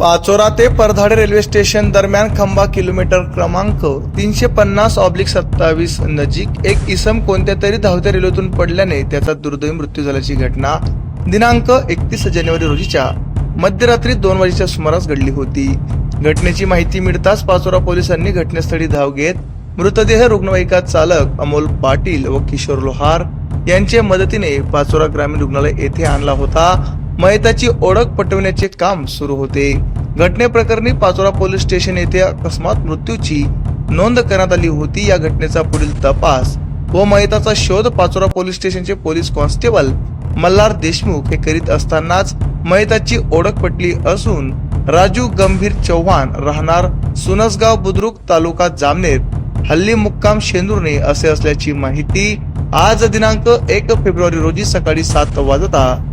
पाचोरा ते परधाडे railway station दरम्यान खंबा किलोमीटर क्रमांक तीनशे पन्नास ऑब्लिक सत्तावीस नजीक एक इसम कोणत्या तरी धावत्या रेल्वेतून पडल्याने त्याचा दुर्दैवी मृत्यू झाल्याची घटना दिनांक एकतीस जानेवारी रोजीच्या मध्यरात्री दोन वाजेच्या सुमारास घडली होती. घटनेची माहिती मिळताच पाचोरा पोलिसांनी घटनास्थळी धाव घेत मृतदेह रुग्णवाहिका चालक अमोल पाटील व किशोर लोहार यांच्या मदतीने पाचोरा ग्रामीण रुग्णालय येथे आणला होता. मयताची ओळख पटवण्याचे काम सुरू होते. घटनेप्रकरणी पाचोरा पोलीस स्टेशन येथे अकस्मात मृत्यूची नोंद करण्यात आली होती. या घटनेचा पुढील तपास व मयताचा शोध पाचोरा पोलीस स्टेशनचे पोलीस कॉन्स्टेबल मल्हार देशमुख हे करीत असतानाच मयताची ओळख पटली असून राजू गंभीर चव्हाण राहणार सुनसगाव बुद्रुक तालुका जामनेर हल्ली मुक्काम शेंदुर्णे असे असल्याची माहिती आज दिनांक एक फेब्रुवारी रोजी सकाळी सात वाजता